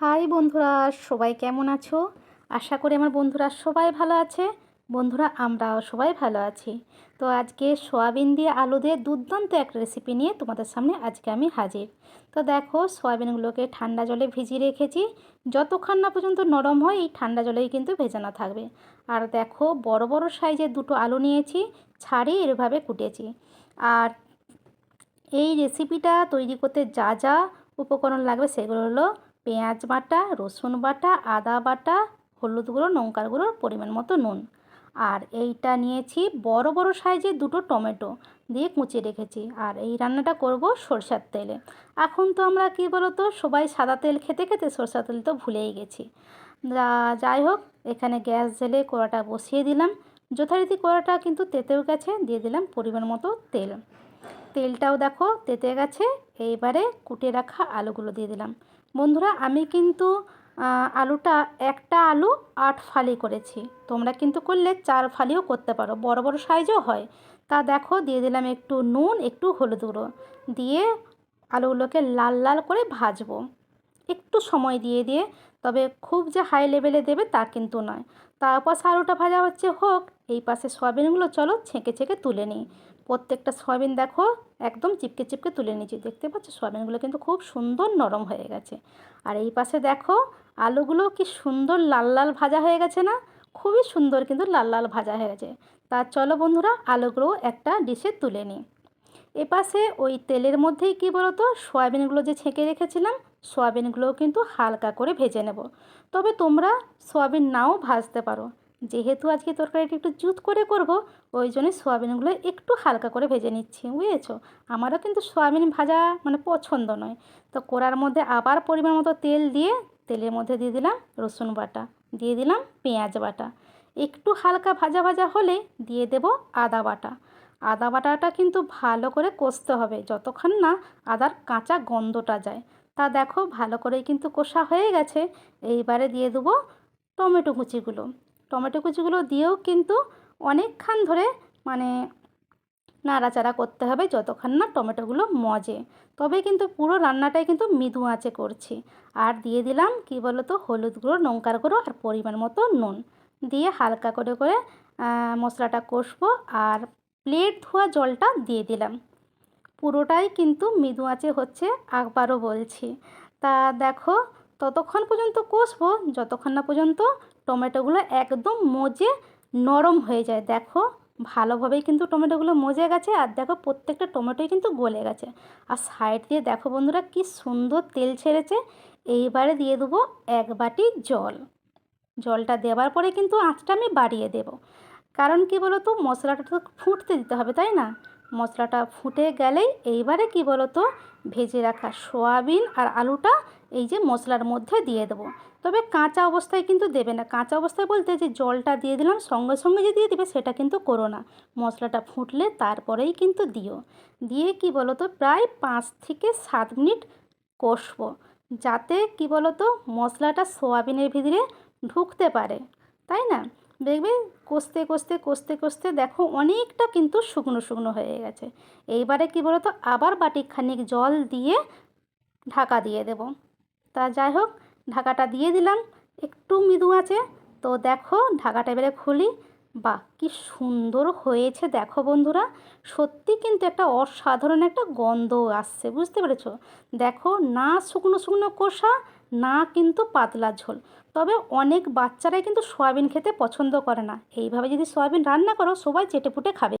High বন্ধুরা, সবাই কেমন আছো? আশা করি আমার বন্ধুরা সবাই ভালো আছে। বন্ধুরা, আমরাও সবাই ভালো আছি। তো আজকে সয়াবিন দিয়ে আলু দিয়ে দুর্দান্ত একটা রেসিপি নিয়ে তোমাদের সামনে আজকে আমি হাজির। তো দেখো, সয়াবিনগুলোকে ঠান্ডা জলে ভিজিয়ে রেখেছি। যতক্ষণ না পর্যন্ত নরম হয়, এই ঠান্ডা জলেই কিন্তু ভেজানো থাকবে। আর দেখো, বড় বড় সাইজের দুটো আলু নিয়েছি, ছাড়িয়ে এভাবে কুটেছি। আর এই রেসিপিটা তৈরি করতে যা যা উপকরণ লাগবে সেগুলো হলো পেঁয়াজ বাটা, রসুন বাটা, আদা বাটা, হলুদ গুঁড়ো, লঙ্কার গুঁড়োর পরিমাণ মতো নুন। আর এইটা নিয়েছি বড় বড় সাইজের দুটো টমেটো দিয়ে কুচিয়ে রেখেছি। আর এই রান্নাটা করব সরষার তেলে। এখন তো আমরা কী বলতো, সবাই সাদা তেল খেতে খেতে সরষার তেল তো ভুলেই গেছি। যাই হোক, এখানে গ্যাস জেলে কড়াটা বসিয়ে দিলাম। যথারীতি কড়াটা কিন্তু তেতেও গেছে, দিয়ে দিলাম পরিমাণ মতো তেল। তেলটাও দেখো তেতে গেছে, এইবারে কুটে রাখা আলুগুলো দিয়ে দিলাম। বন্ধুরা, আমি কিন্তু আলুটা একটা আলু আট ফালি করেছি। তোমরা কিন্তু করলে চার ফালিও করতে পারো। বড় বড় সাইজও হয়। তা দেখো, দিয়ে দিলাম একটু নুন, একটু হলুদ গুঁড়ো। দিয়ে আলুগুলোকে লাল লাল করে ভাজবো। একটু সময় দিয়ে দিয়ে। তবে খুব যে হাই লেভেলে দেবে তা কিন্তু নয়। তারপর আলুটা ভাজা হচ্ছে হোক, এই পাশে সয়াবিনগুলো চলো ছেঁকে ছেঁকে তুলে নিই। প্রত্যেকটা সয়াবিন দেখো একদম চিপকে চিপকে তুলে নিয়েছি। দেখতে পাচ্ছ? সয়াবিনগুলো কিন্তু খুব সুন্দর নরম হয়ে গেছে। আর এই পাশে দেখো, আলুগুলো কি সুন্দর লাল লাল ভাজা হয়ে গেছে না? খুবই সুন্দর কিন্তু লাল লাল ভাজা হয়ে গেছে। তা চলো বন্ধুরা, আলুগুলো একটা ডিশে তুলে নিই। এপাশে ওই তেলের মধ্যেই কি বলতো? সয়াবিনগুলো যে ছেঁকে রেখেছিলাম, সয়াবিনগুলোও কিন্তু হালকা করে ভেজে নেব। তবে তোমরা সয়াবিন নাও ভাজতে পারো। যেহেতু আজকে তরকারিটা একটু জুত করে করব, ওই জন্যই সোয়াবিনগুলো একটু হালকা করে ভেজে নিচ্ছি, বুঝেছ? আমারও কিন্তু সোয়াবিন ভাজা মানে পছন্দ নয়। তো কড়ার মধ্যে আবার পরিমাণ মতো তেল দিয়ে, তেলের মধ্যে দিয়ে দিলাম রসুন বাটা, দিয়ে দিলাম পেঁয়াজ বাটা। একটু হালকা ভাজা ভাজা হলে দিয়ে দেব আদা বাটা। আদা বাটাটা কিন্তু ভালো করে কষতে হবে, যতক্ষণ না আদার কাঁচা গন্ধটা যায়। তা দেখো ভালো করেই কিন্তু কষা হয়ে গেছে। এইবারে দিয়ে দেবো টমেটো কুচিগুলো। টমেটো কুচিগুলো দিয়েও কিন্তু অনেকক্ষণ ধরে মানে নাড়াচাড়া করতে হবে যতক্ষণ না টমেটোগুলো মজে। তবে কিন্তু পুরো রান্নাটাই কিন্তু মৃদু আঁচে করছি। আর দিয়ে দিলাম, কি বলো তো হলুদ গুঁড়ো, লঙ্কার গুঁড়ো আর পরিমাণ মতো নুন। দিয়ে হালকা করে করে মশলাটা কষবো আর প্লেট ধোয়া জলটা দিয়ে দিলাম। পুরোটাই কিন্তু মৃদু আঁচে হচ্ছে একবারও বলছি। তা দেখো, ততক্ষণ পর্যন্ত কষবো, যতক্ষণ না পর্যন্ত টমেটোগুলো একদম মজে নরম হয়ে যায়। দেখো, ভালোভাবেই কিন্তু টমেটোগুলো মজে গেছে আর দেখো প্রত্যেকটা টমেটোই কিন্তু গলে গেছে। আর সাইড দিয়ে দেখো বন্ধুরা কি সুন্দর তেল ছেড়েছে। এইবারে দিয়ে দেবো এক বাটি জল। জলটা দেওয়ার পরে কিন্তু আঁচটা আমি বাড়িয়ে দেব। কারণ কি বলো তো মশলাটা তো ফুটতে দিতে হবে, তাই না? মশলাটা ফুটে গেলেই এইবারে কি বলো তো ভেজে রাখা সোয়াবিন আর আলুটা এই যে মশলার মধ্যে দিয়ে দেবো। তবে কাঁচা অবস্থায় কিন্তু দেবে না। কাঁচা অবস্থায় বলতে যে জলটা দিয়ে দিলাম, সঙ্গে সঙ্গে যে দিয়ে দেবে সেটা কিন্তু করো না। মশলাটা ফুটলে তারপরেই কিন্তু দিও। দিয়ে কি বলো তো প্রায় পাঁচ থেকে সাত মিনিট কষবো, যাতে কি বলো তো মশলাটা সোয়াবিনের ভিতরে ঢুকতে পারে। তাই না? দেখবে কষতে কষতে কষতে কষতে দেখো অনেকটা কিন্তু শুকনো শুকনো হয়ে গেছে। এইবারে কি বলো তো আবার বাটি খানিক জল দিয়ে ঢাকা দিয়ে দেব। তা যাই হোক, ঢাকাটা দিয়ে দিলাম। একটু মৃদু আছে। তো দেখো, ঢাকাটা এবারে খুলি। বা কি সুন্দর হয়েছে। দেখো বন্ধুরা, সত্যি কিন্তু একটা অসাধারণ একটা গন্ধ আসছে, বুঝতে পেরেছ? দেখো, না শুকনো শুকনো কষা, না কিন্তু পাতলা ঝোল। তবে অনেক বাচ্চারাই কিন্তু সয়াবিন খেতে পছন্দ করে না। এইভাবে যদি সয়াবিন রান্না করো, সবাই চেটেপুটে খাবে।